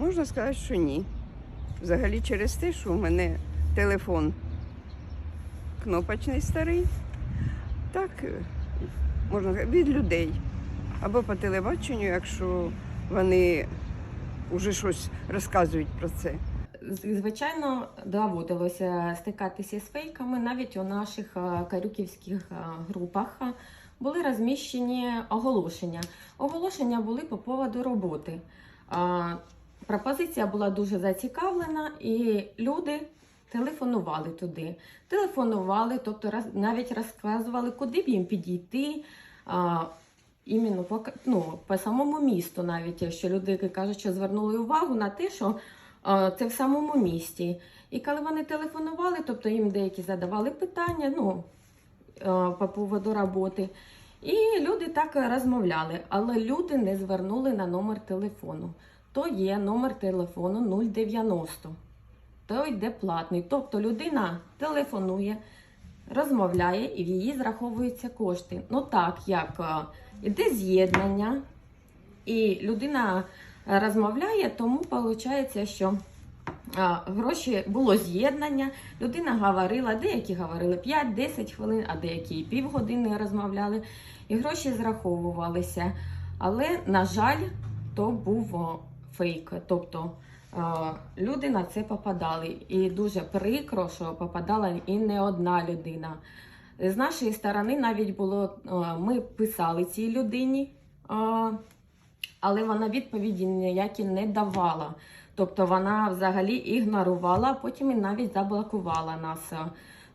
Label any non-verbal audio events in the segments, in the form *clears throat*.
Можна сказати, що ні. Взагалі через те, що у мене телефон кнопочний старий. Так, е, можна сказати, від людей. Або по телебаченню, якщо вони вже щось розказують про це. Звичайно, доводилося стикатися з фейками. Навіть у наших е, карюківських е, групах були розміщені оголошення. Оголошення були по поводу роботи. А, Пропозиція була дуже зацікавлена, і люди телефонували туди. Телефонували, тобто навіть розказували, куди б їм підійти. А, Іменно по, ну, по самому місту, навіть що люди кажуть, що звернули увагу на те, що а, Це в самому місті. І коли вони телефонували, тобто їм деякі задавали питання ну, е, по поводу роботи. І люди так розмовляли, але люди не звернули на номер телефону. То є номер телефону 090. То йде платний. Тобто людина телефонує, розмовляє і в її зраховуються кошти. Ну так, як е, іде з'єднання, і людина розмовляє, тому виходить, що гроші було з'єднання. Людина говорила, деякі говорили 5-10 хвилин, а деякі і півгодини розмовляли, і гроші зраховувалися. Але, на жаль, то був фейк. Тобто люди на це попадали. І дуже прикро, що попадала і не одна людина. З нашої сторони навіть було, ми писали цій людині. але вона відповіді ніякі не давала. Тобто вона взагалі ігнорувала, а потім і навіть заблокувала нас.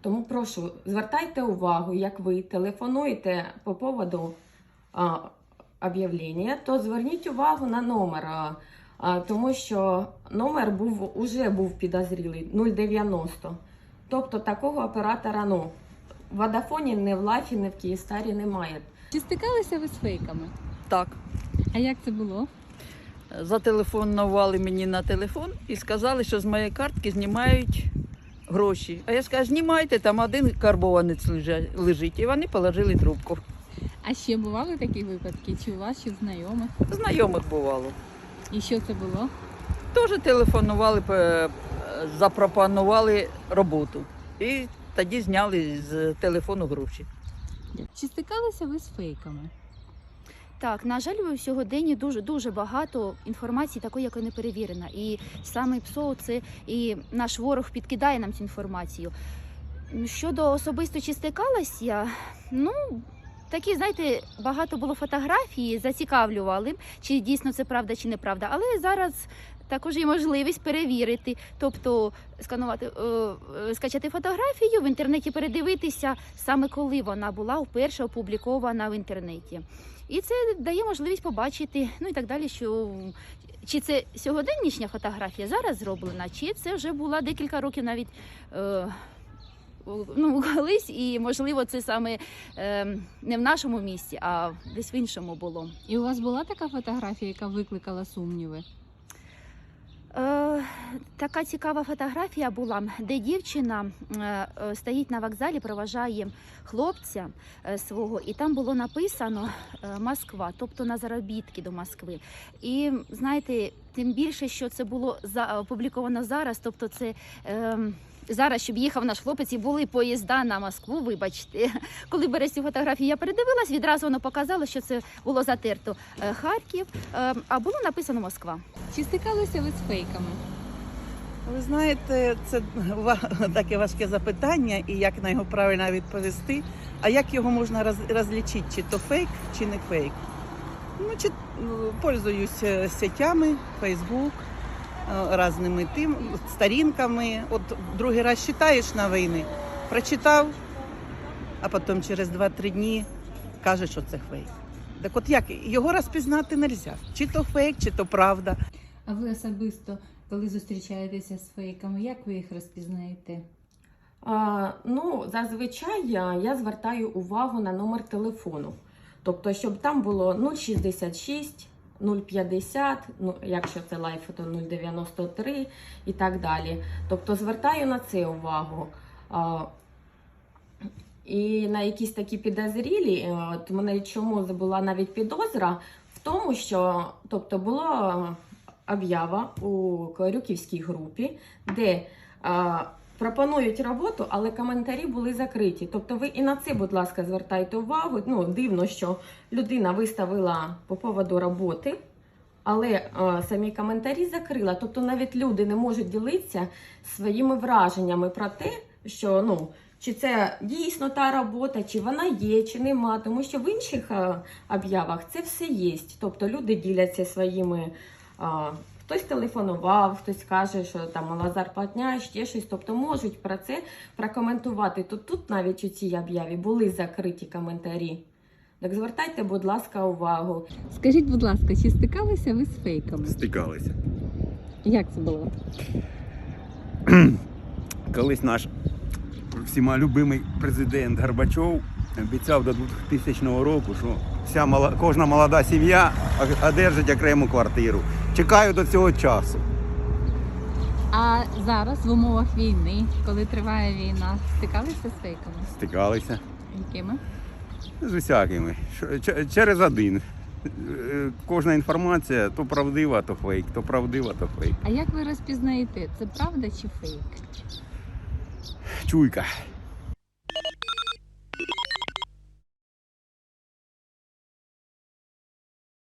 Тому прошу, звертайте увагу, як ви телефонуєте по поводу об'явлення, то зверніть увагу на номер, тому що номер був уже був підозрілий 090. Тобто такого оператора ну, в Водафоні, не в Лафі, не в Київстарі немає. Чи стикалися ви з фейками? Так, А як це було? зателефонували мені на телефон і сказали, що з моєї картки знімають гроші. А я скажу, знімайте, там один карбованець лежить. І вони положили трубку. А ще бували такі випадки? Чи у вас, чи в знайомих? Знайомих бувало. І що це було? Теж телефонували, запропонували роботу. І тоді зняли з телефону гроші. Чи стикалися ви з фейками? Так, на жаль, в сьогоденні дуже дуже багато інформації, такої, яка не перевірена. І саме ПСО це і наш ворог підкидає нам цю інформацію. Щодо особисто чи стикалась я, ну. Такі, знаєте, багато було фотографій, зацікавлювали, чи дійсно це правда, чи неправда. Але зараз також є можливість перевірити, тобто сканувати, е, е, скачати фотографію в інтернеті, передивитися саме коли вона була вперше опублікована в інтернеті. І це дає можливість побачити, ну і так далі, що чи це сьогоднішня фотографія зараз зроблена, чи це вже була декілька років навіть е, ну, *laughs* колись, і можливо це саме е, не в нашому місті, а десь в іншому було. І у вас була така фотографія, яка викликала сумніви? Е, така цікава фотографія була, де дівчина е, е, стоїть на вокзалі, проважає хлопця е, свого, і там було написано е, Москва, тобто на заробітки до Москви. І знаєте, тим більше, що це було за опубліковано зараз, тобто це. Зараз, щоб їхав наш хлопець, і були поїзда на Москву. Вибачте, коли береш цю фотографію, я передивилась, відразу воно показало, що це було затерто е, Харків, е, а було написано Москва. Чи стикалися ви з фейками? Ви знаєте, це ва- таке важке запитання, і як на його правильно відповісти. А як його можна роз, розлічити, чи то фейк, чи не фейк? Ну, чи ну, пользуюсь е, сетями, Фейсбук, різними тим, сторінками. От другий раз читаєш новини, прочитав, а потім через 2-3 дні каже, що це фейк. Так от як його розпізнати не можна. Чи то фейк, чи то правда. А ви особисто, коли зустрічаєтеся з фейками, як ви їх розпізнаєте? А, ну, зазвичай я, я звертаю увагу на номер телефону. Тобто, щоб там було 066, 050, ну, якщо це лайф, то 093 і так далі. Тобто звертаю на це увагу. А, і на якісь такі підозрілі, е, от мене чому була навіть підозра в тому, що тобто було об'ява у Корюківській групі, де а, пропонують роботу, але коментарі були закриті. Тобто ви і на це, будь ласка, звертайте увагу. Ну, дивно, що людина виставила по поводу роботи. Але а, самі коментарі закрила. Тобто навіть люди не можуть ділитися своїми враженнями про те, що ну чи це дійсно та робота, чи вона є, чи нема. Тому що в інших а, об'явах це все є. Тобто люди діляться своїми. А, Хтось телефонував, хтось каже, що там мала зарплатня, ще щось. Тобто можуть про це прокоментувати. Тут тут навіть у цій об'яві були закриті коментарі. Так звертайте, будь ласка, увагу. Скажіть, будь ласка, чи стикалися ви з фейками? Стикалися. Як це було? *clears throat* Колись наш всіма любимий президент Горбачов обіцяв до 2000 року, що вся мала, кожна молода сім'я одержить окрему квартиру. Чекаю до цього часу. А зараз в умовах війни, коли триває війна, стикалися з фейками? Стикалися Якими? з усякими. Через один. Е, Кожна інформація то правдива, то фейк, то правдива, то фейк. А як ви розпізнаєте, це правда чи фейк? Чуйка.